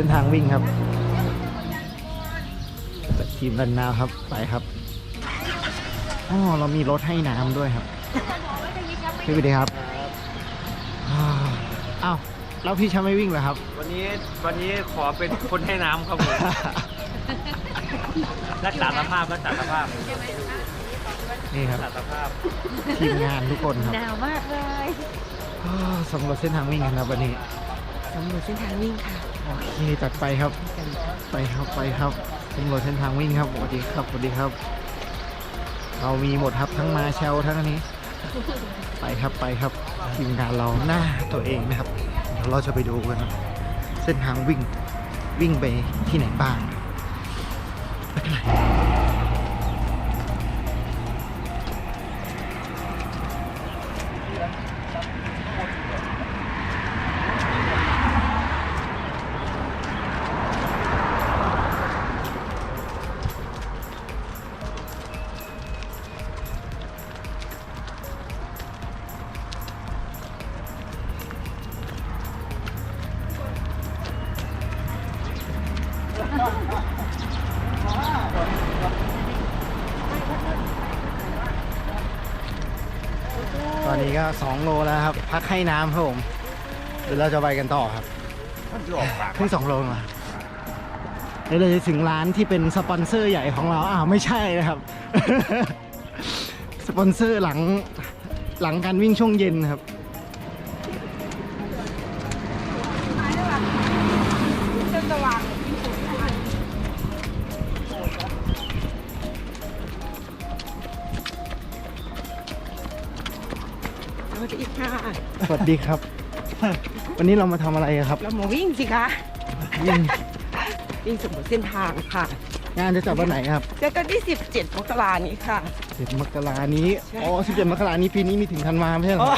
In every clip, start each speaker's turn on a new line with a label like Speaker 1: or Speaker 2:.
Speaker 1: ส้นทางวิ่งครับทีมรันนาวครับไปครับอ๋อเรามีรถให้น้ำด้วยครับพี่วิดีครับอ้าวอ้าวแล้วพี่จะไม่วิ่งเหรอครับ
Speaker 2: วันนี้วันนี้ขอเป็นคนให้น้ำครับผมรักษาสภาพรักษาสภาพ
Speaker 1: นี่ค
Speaker 2: รั
Speaker 1: รั
Speaker 2: ก
Speaker 1: บ
Speaker 2: ษาสภาพ
Speaker 1: ทีมงานทุกคนครับ
Speaker 3: หนาวมากเลย
Speaker 1: อ้าวสำรวจเส้นทางวิ่งกันครับวันนี้
Speaker 3: สำรวจเส้นทางวิ่งค่ะ
Speaker 1: โอเคจัดไปครับ ไปครับไปครับตำรวจเส้นทางวิ่งครับสวัสดีครับสวัสดีครับ เรามีหมดครับทั้งมาเชลทั้งอันนี้ ไปครับไปครับทีมงานเราหน้าตัวเองนะครับเดี๋ยวเราจะไปดูกันครับเส้นทางวิ่งวิ่งไปที่ไหนบ้างไปกันเลย นนี้ก็ 2 โลแล้วครับ พักให้น้ำครับผมเดี๋ยวเราจะไปกันต่อครับเพิ่งสองโลมาเดี๋ยวเราจะถึงร้านที่เป็นสปอนเซอร์ใหญ่ของเราอ้าวไม่ใช่นะครับ สปอนเซอร์หลังหลังการวิ่งช่วงเย็นครับ
Speaker 3: วัสดีค่ะ
Speaker 1: สวัสดีครับ วันนี้เรามาทำอะไรกันครับ
Speaker 3: เรามาวิ่งสิคะ
Speaker 1: วิ่ง
Speaker 3: วิ่งสำรวจเส้นทางค่ะ
Speaker 1: งานจะจัดวันไหนครับ
Speaker 3: แล้วก็ที่ 17มกรานี้ค่ะ
Speaker 1: 10มกรานี้
Speaker 3: ใช่
Speaker 1: อ๋อ17มกรานี้ปีนี้มีถึงธันวาไม่ใช่เหรอ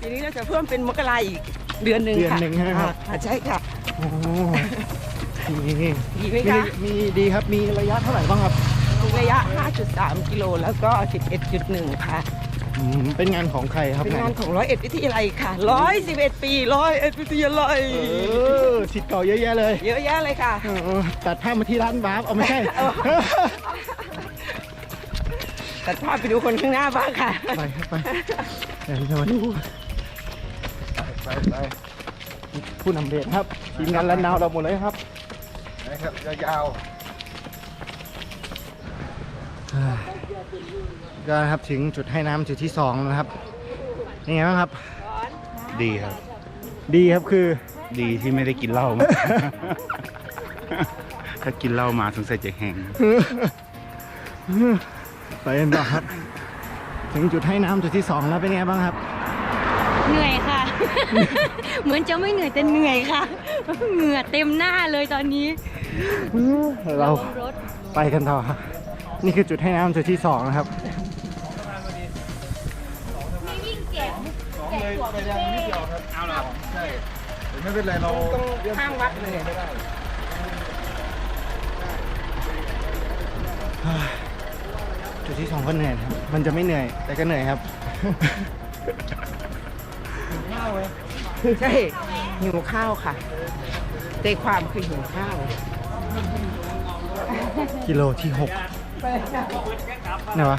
Speaker 3: ทีนี้เราจะเพิ่มเป็นมกราอีกเดือนหนึ่ง
Speaker 1: เดือน
Speaker 3: ค่ะ
Speaker 1: หนึ่งใช่ไหมครับ
Speaker 3: อ่าใช่ค่ะ
Speaker 1: โอ้โหนี่
Speaker 3: ดีไหม
Speaker 1: มี
Speaker 3: คะ
Speaker 1: มีดีครับมีระยะเท่าไหร่บ้างครับ
Speaker 3: ระยะ 5.3 กิโลแล้วก็ 11.1 ค่ะ
Speaker 1: อืมเป็นงานของใครครับ
Speaker 3: เป็นงานของร้อยเอ็ดวิทยาลัยค่ะ 111 ปีร้อยเอ็ดวิทยาลัย
Speaker 1: เออสิทธิ์เก่าเยอะแยะเลย
Speaker 3: เยอะแยะเลยค่ะ
Speaker 1: เออตัดภาพมาที่ร้านบาร์ฟเอาไม่ใช่
Speaker 3: แต่พาไปดูคนข้างหน้าบ้างค่ะ
Speaker 1: ไปครับไปเดี๋ยวจะมาดูไปไปไปผู้นำเรียนครับทีมงานรันนาวเราหมดเลยครับ
Speaker 4: นะครับยาว
Speaker 1: ก็นะครับถึงจุดให้น้ำจุดที่สองแล้วนะครับนี่ไงบ้างครับ
Speaker 4: ๆดีครับ
Speaker 1: ดีครับคือ
Speaker 4: ดีที่ไม่ได้กินเหล้ามา ถ้ากินเหล้ามาสงสัยจะแห้ง
Speaker 1: ไปกันต่อครับ ถึงจุดให้น้ำจุดที่สองแล้วเป็นไงบ้างครับ
Speaker 5: เหนื่อยค่ะ เหมือนจะไม่เหนื่อยแต่เหนื่อยค่ะ เหงื่อเต็มหน้าเลยตอนนี้
Speaker 1: เรา
Speaker 5: รถ
Speaker 1: ไปกันต่อครับ นี่คือจุดให้น้ำจุดที่สองนะครับ
Speaker 4: ไม่เป็นไรเรา
Speaker 3: ข้างวัดเลย
Speaker 1: จุดที่สองก็เหนื่อยครับ มันจะไม่เหนื่อย แต่ก็เหนื่อยครับข้าวเลย
Speaker 3: ใช่หิวข้าวค่ะใจความคือหิวข้าว
Speaker 1: กิโลที่หก ไหนวะ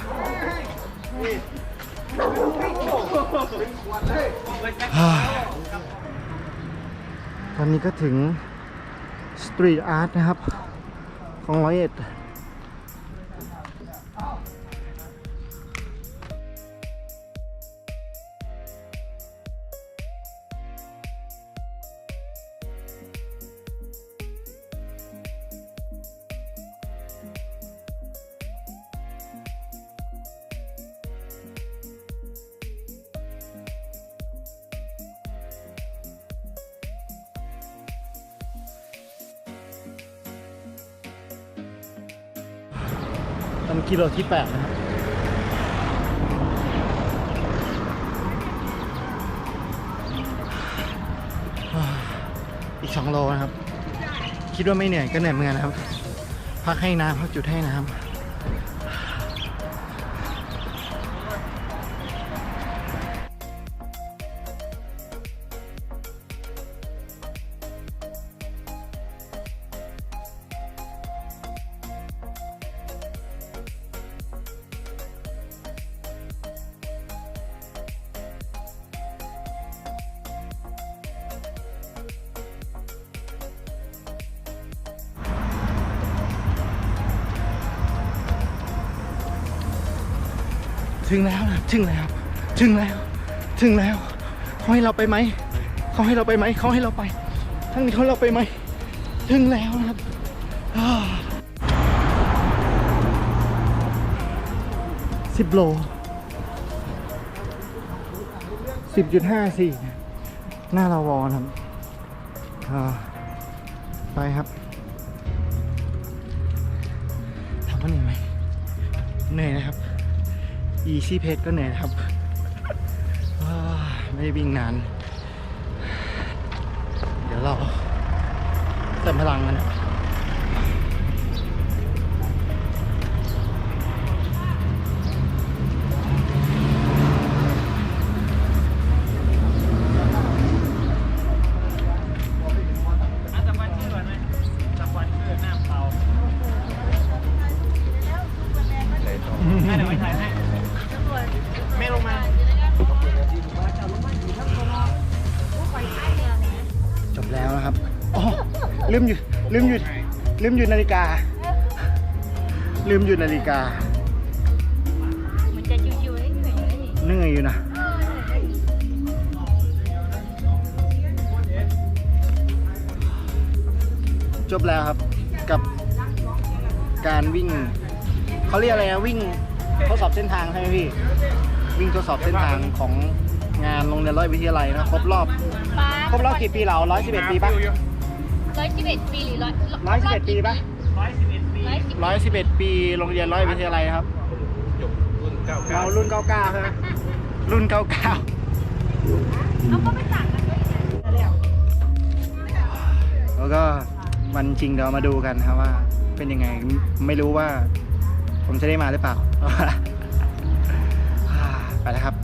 Speaker 1: ตอนนี้ก็ถึงสตรีทอาร์ตนะครับ ของร้อยเอ็ด ตอนกิโลที่แปดนะครับอีกสองโลนะครับ คิดว่าไม่เหนื่อยก็เหนื่อยเหมือนกันนะครับ พักให้น้ำพักจุดให้น้ำ ถึงแล้วนะถึงแล้ว ถึงแล้ว ถึงแล้วเขาให้เราไปไหมเขาให้เราไปไหมเขาให้เราไปทั้งนี้เขาให้เราไปไหมถึงแล้วนะครับสิบโลสิบจุดห้าสี่หน้าเราวอนะครับไปครับถามว่าเหนื่อยไหมเหนื่อยนะครับ อีซี่เพจก็เหนื่อยนะครับ ไม่ได้วิ่งนาน เดี๋ยวเราเติมพลังกันนะ
Speaker 2: ลืม
Speaker 1: หยุดลืมหยุดลืมหยุดนาฬิกา ลืมหยุดนาฬิกา
Speaker 5: มันจะชิวๆเหนื่อยเลยนี่
Speaker 1: เหนื่อยอยู่นะจบแล้วครับกับการวิ่งเขาเรียกอะไรนะวิ่งทดสอบเส้นทางใช่ไหมพี่ วิ่งทดสอบเส้นทางของงานโรงเรียนร้อยวิทยาลัยนะครบรอบ ครบรอบกี่ปีเราร้อยสิบเอ็ดปีปะ
Speaker 5: ร้อยสิบเอ็ดปีหรือร้อย
Speaker 1: ร้อยสิบเอ็ดปีปะ
Speaker 2: ร้อยสิบเอ็ดปี
Speaker 5: ร้อยสิบ
Speaker 1: ร้อยสิบเอ็ดปีโรงเรียนร้อยวิทยาลัยนะครับ
Speaker 2: รุ่นเก้า
Speaker 1: เรารุ่นเก้าเก้าใช่ไหมรุ่นเก้าเก้า
Speaker 5: เอาก็ไม่ต่างกันด้วยนะ
Speaker 1: แล้วก็วันจริงเดี๋ยวมาดูกันครับว่า เป็นยังไงไม่รู้ว่า ผมจะได้มาหรือเปล่า ไปแล้วครับ